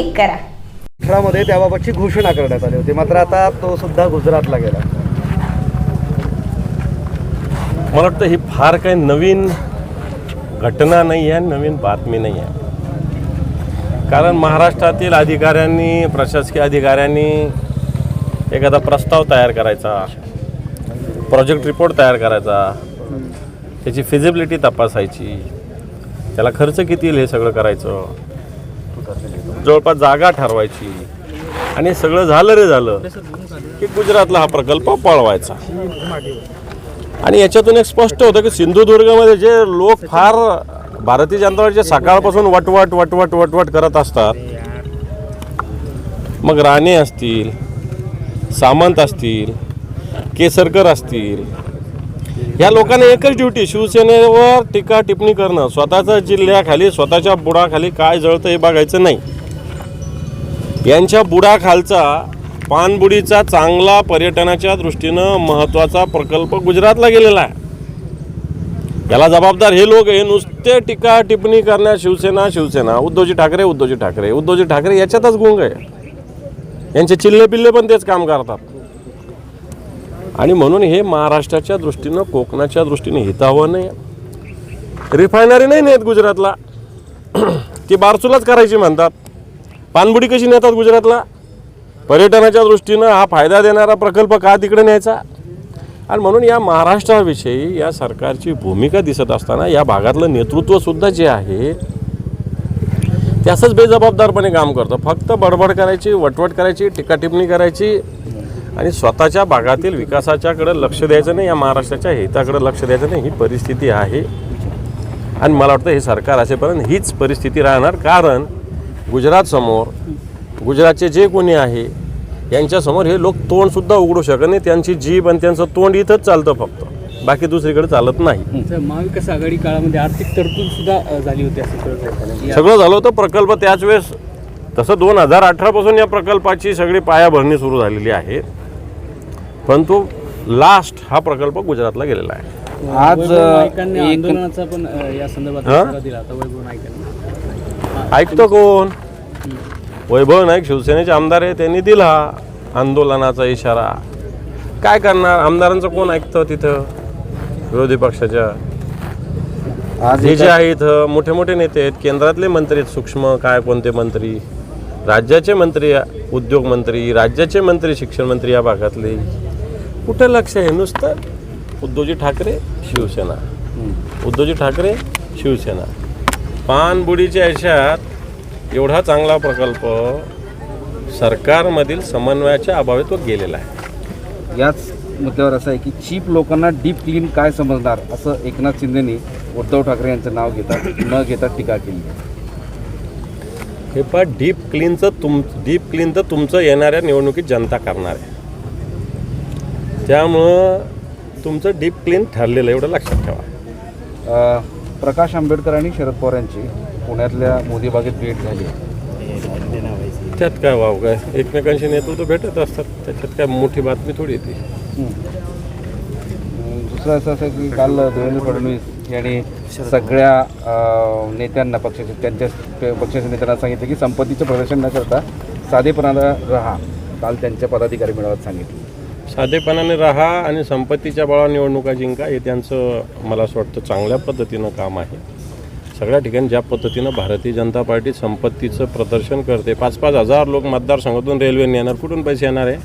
Click करा. अठरामध्ये त्याबाबतची घोषणा करण्यात आली होती. मात्र आता तो सुद्धा गुजरातला गेला. मला वाटतं ही फार काही नवीन घटना नाही आहे नवीन बातमी नाही आहे. कारण महाराष्ट्रातील अधिकाऱ्यांनी प्रशासकीय अधिकाऱ्यांनी एखादा प्रस्ताव तयार करायचा प्रोजेक्ट रिपोर्ट तयार करायचा त्याची फिजिबिलिटी तपासायची त्याला खर्च किती येईल हे सगळं करायचं. जवळपास जागा ठरवायची. आणि सगळं झालं रे झालं की गुजरातला हा प्रकल्प पळवायचा. आणि याच्यातून एक स्पष्ट होतं की सिंधुदुर्गमध्ये जे लोक फार भारतीय जनता पार्टीचे सकाळपासून वटवट वटवट वटवट करत असतात. मग राणे असतील सामंत असतील केसरकर असतील या लोकांना एकच ड्युटी शिवसेनेवर टीका टिप्पणी करणं. स्वतःच्या जिल्ह्याखाली स्वतःच्या बुडाखाली काय जळतं हे बघायचं नाही. यांच्या बुडाखालचा पानबुडीचा चांगला पर्यटनाच्या दृष्टीनं महत्त्वाचा प्रकल्प गुजरातला गेलेला आहे. याला जबाबदार हे लोक हे नुसते टीका टिप्पणी करण्यात शिवसेना शिवसेना. उद्धवजी ठाकरे उद्धवजी ठाकरे. उद्धवजी ठाकरे याच्यातच गुंग आहे. यांचे चिल्ले पिल्ले पण तेच काम करतात. आणि म्हणून हे महाराष्ट्राच्या दृष्टीनं कोकणाच्या दृष्टीने हितावं नाही रिफायनरी नाही नेत गुजरातला. ती बारसूलाच करायची म्हणतात. पानबुडी कशी नेतात गुजरातला? पर्यटनाच्या दृष्टीनं हा फायदा देणारा प्रकल्प का तिकडे न्यायचा? आणि म्हणून या महाराष्ट्राविषयी या सरकारची भूमिका दिसत असताना या भागातलं नेतृत्वसुद्धा जे आहे ते बेजबाबदारपणे काम करतं. फक्त बडबड करायची वटवट करायची टिकाटिपणी करायची आणि स्वतःच्या भागातील विकासाच्याकडे लक्ष द्यायचं नाही या महाराष्ट्राच्या हिताकडे लक्ष द्यायचं नाही ही परिस्थिती आहे. आणि मला वाटतं हे सरकार असेपर्यंत हीच परिस्थिती राहणार. कारण गुजरातसमोर गुजरातचे जे कोणी आहे यांच्यासमोर हे लोक तोंडसुद्धा उघडू शकत नाही. त्यांची जीभ आणि त्यांचं तोंड इथंच चालतं फक्त. बाकी दुसरीकडे चालत नाही. महाविकास आघाडी काळामध्ये आर्थिक तरतूद सुद्धा झाली होती असं सगळं झालं होतं प्रकल्प त्याच वेळेस. तसं दोन हजार अठरापासून या प्रकल्पाची सगळी पायाभरणी सुरू झालेली आहे. परंतु लास्ट हा प्रकल्प गुजरातला गेलेला आहे. आज, आंदोलनाचा पण या संदर्भात दिला ऐकतो कोण? वैभव नाईक शिवसेनेचे आमदार आहे त्यांनी दिला आंदोलनाचा इशारा. काय करणार? आमदारांचं कोण ऐकतं तिथं? विरोधी पक्षाच्या. आज हे जे आहे इथं मोठे मोठे नेते आहेत केंद्रातले मंत्री आहेत सूक्ष्म काय कोणते मंत्री? राज्याचे मंत्री उद्योग मंत्री राज्याचे मंत्री शिक्षण मंत्री या भागातले. कुठं लक्ष आहे? नुसतं उद्धवजी ठाकरे शिवसेना. उद्धवजी ठाकरे शिवसेना. पानबुडीच्या याच्यात एवढा चांगला प्रकल्प सरकारमधील समन्वयाच्या अभावी तो गेलेला आहे. याच मुद्द्यावर असं आहे की चीप लोकांना डीप क्लीन काय समजणार असं एकनाथ शिंदेनी उद्धव ठाकरे यांचं नाव घेतात न घेता टीका केली. हे पण डीप क्लीनचं तुम डीप क्लीन तर तुमचं येणाऱ्या निवडणुकीत जनता करणार आहे. त्यामुळं तुमचं डीप क्लीन ठरलेलं आहे, एवढं लक्षात ठेवा. प्रकाश आंबेडकर आणि शरद पवार यांची पुण्यातल्या मोदी बागेत भेट झाली. त्यात काय वाव काय? एकमेकांशी नेतृत्व भेटत असतात त्याच्यात काय मोठी बातमी थोडी ती अं, दुसरं असं असं की काल देवेंद्र फडणवीस यांनी सगळ्या नेत्यांना पक्षाच्या त्यांच्या पक्षाच्या नेत्यांना सांगितलं की संपत्तीचं प्रदर्शन न करता साधेपणाला राहा. काल त्यांच्या पदाधिकारी मेळाव्यात सांगितलं. साधेपणाने राहा आणि संपत्तीच्या बळावर निवडणुका जिंका हे त्यांचं मला असं वाटतं चांगल्या पद्धतीनं काम आहे. सगळ्या ठिकाणी ज्या पद्धतीनं भारतीय जनता पार्टी संपत्तीचं प्रदर्शन करते पाच पाच हजार लोक मतदारसंघातून रेल्वेने येणार कुठून पैसे येणार आहे?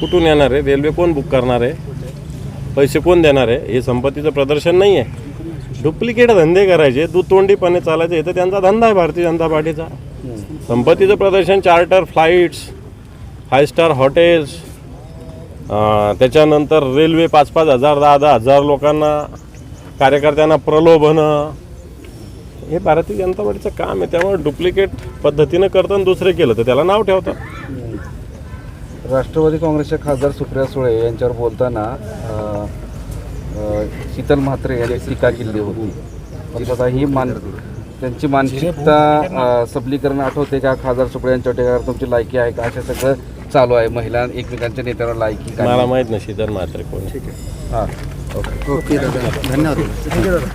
कुठून येणार आहे? रेल्वे कोण बुक करणार आहे? पैसे कोण देणार आहे? हे संपत्तीचं प्रदर्शन नाही आहे. डुप्लिकेट धंदे करायचे दुतोंडीपणे चालायचे हे तर त्यांचा धंदा आहे भारतीय जनता पार्टीचा. संपत्तीचं प्रदर्शन charter flights five star hotels त्याच्यानंतर रेल्वे पाच पाच हजार दहा दहा हजार लोकांना कार्यकर्त्यांना प्रलोभनं. हे भारतीय जनता पार्टीचं काम आहे त्यामुळे डुप्लिकेट पद्धतीनं करतं आणि दुसरे केलं तर त्याला नाव ठेवतं राष्ट्रवादी काँग्रेसच्या खासदार सुप्रिया सुळे यांच्यावर बोलताना अ, अ, शीतल म्हात्रे यांनी टीका केली होती. पण स्वतः ही मान त्यांची मानसिकता अ, सबलीकरण आठवते का? खासदार सुप्रिया यांच्यावर टीका तुमची लायकी आहे का? असे सगळं चालू आहे. महिला एकमेकांच्या नेत्यावर लायकी मला माहीत नाही शीतल मात्र कोण हां. ओके. दादा. धन्यवाद.